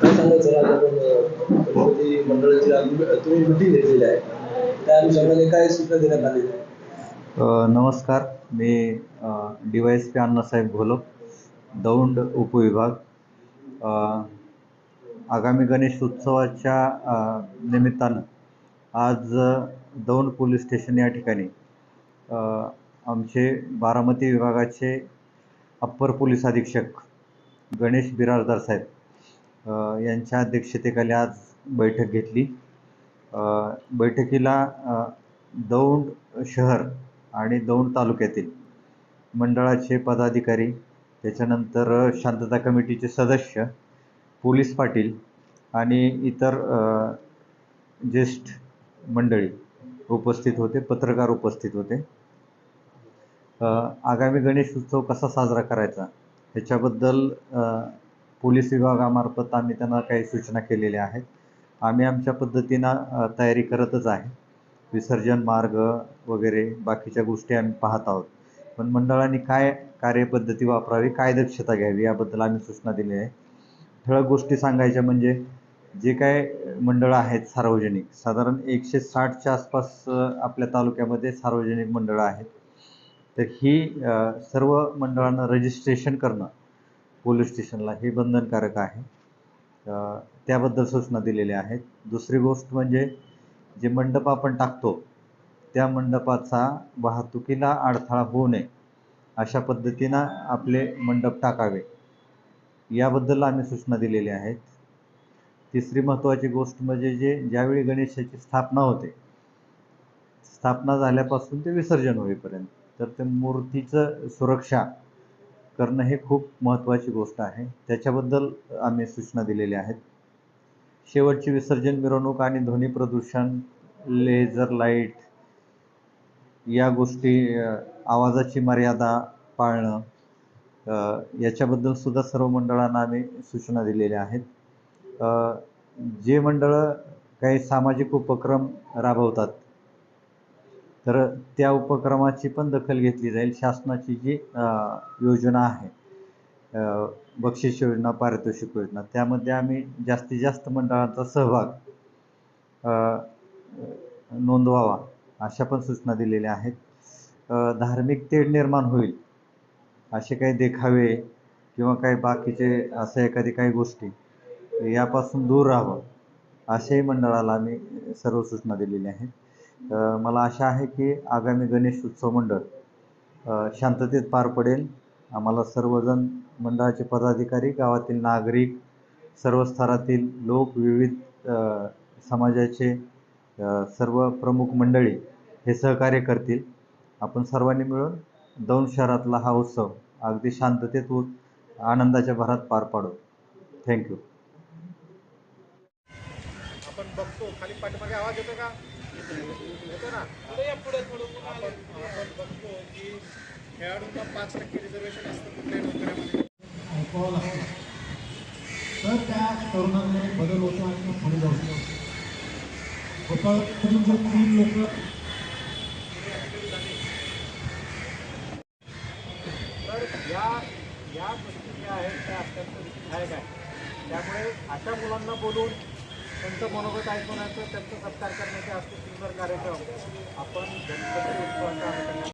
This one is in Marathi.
काय सांगायचं आपण मंडळाची तुम्ही मिटिंग घेतलेली आहे त्या अनुषंगाने काय सूचना देण्यात आहे नमस्कार. मी D Y S P Annasaheb घोलो Daund उपविभाग. आगामी गणेश उत्सवाच्या निमित्तानं आज दौंड पोलीस स्टेशन या ठिकाणी आमचे बारामती विभागाचे अप्पर पोलीस अधीक्षक गणेश बिराजदार साहेब यांच्या अध्यक्षतेखाली आज बैठक घेतली. बैठकीला दौंड शहर आणि दौंड तालुक्यातील मंडळाचे पदाधिकारी त्याच्यानंतर शांतता कमिटीचे सदस्य पोलीस पाटील आणि इतर ज्येष्ठ मंडळी उपस्थित होते पत्रकार उपस्थित होते. आगामी गणेश उत्सव कसा साजरा करायचा? ह्याच्याबद्दल पोलीस विभागामार्फत आम्ही त्यांना काही सूचना केलेल्या आहेत. आम्ही आमच्या पद्धतीनं तयारी करतच आहे. विसर्जन मार्ग वगैरे बाकीच्या गोष्टी आम्ही पाहत आहोत. पण मंडळांनी काय कार्यपद्धती वापरावी काय दक्षता घ्यावी याबद्दल आम्ही सूचना दिली आहे ठळक गोष्टी सांगायच्या म्हणजे जे काय मंडळं आहेत सार्वजनिक साधारण एकशे साठच्या आसपास आपल्या तालुक्यामध्ये सार्वजनिक मंडळं आहेत. तर ही सर्व मंडळांना रजिस्ट्रेशन करणं पोलीस स्टेशनला हे बंधनकारक आहे. त्याबद्दल सूचना दिलेल्या आहेत. दुसरी गोष्ट म्हणजे जे मंडप आपण टाकतो त्या मंडपाचा वाहतुकीला अडथळा होऊ नये अशा पद्धतीनं आपले मंडप टाकावे. याबद्दल आम्ही सूचना दिलेल्या आहेत. तिसरी महत्त्वाची गोष्ट म्हणजे जे ज्यावेळी गणेशाची स्थापना होते स्थापना झाल्यापासून ते विसर्जन होईपर्यंत. तर त्या मूर्तीचं सुरक्षा करणं हे खूप महत्त्वाची गोष्ट आहे. त्याच्याबद्दल आम्ही सूचना दिलेल्या आहेत. शेवटची विसर्जन मिरवणूक आणि ध्वनी प्रदूषण लेझर लाइट या गोष्टी आवाजाची मर्यादा पाळणं याच्याबद्दल सुद्धा सर्व मंडळांना आम्ही सूचना दिलेल्या आहेत. जे मंडळं काही सामाजिक उपक्रम राबवतात तर त्या उपक्रमाची पण दखल घेतली जाईल. शासनाची जी योजना आहे बक्षीस योजना पारितोषिक योजना त्यामध्ये आम्ही जास्तीत जास्त मंडळांचा सहभाग नोंदवावा अशा पण सूचना दिलेल्या आहेत. धार्मिक तेढ निर्माण होईल असे काही देखावे किंवा काही बाकीचे असे एखादी काही गोष्टी यापासून दूर राहावं अशाही मंडळाला आम्ही सर्व सूचना दिलेल्या आहेत. मला आशा आहे की आगामी गणेश उत्सव मंडळ शांततेत पार पडेल. आम्हाला सर्वजण मंडळाचे पदाधिकारी गावातील नागरिक सर्व स्तरातील लोक विविध समाजाचे सर्व प्रमुख मंडळी हे सहकार्य करतील. आपण सर्वांनी मिळून दौंड शहरातला हा उत्सव अगदी शांततेत व आनंदाच्या भरात पार पाडू. थँक्यू आपण बघतो खाली पाठीमागे आवाज येतो का? येतो ना आपण आपण बघतो की खेळाडूंना पाच टक्के रिझर्वेशन असतं कुठल्याही नोकऱ्यामध्ये तर त्या तरुणांमध्ये बदल होतो आणि मग पुढे जाऊ शकतो. भोपाळमधून जर तीन लोक तर या या गोष्टी ज्या आहेत त्या अत्यंत विधायक आहेत. त्यामुळे अशा मुलांना बोलून त्यांचं मनोगत ऐकून त्यांचा सत्कार करण्याचे असते सुंदर कार्यक्रम आपण गणपती उत्सवाच्या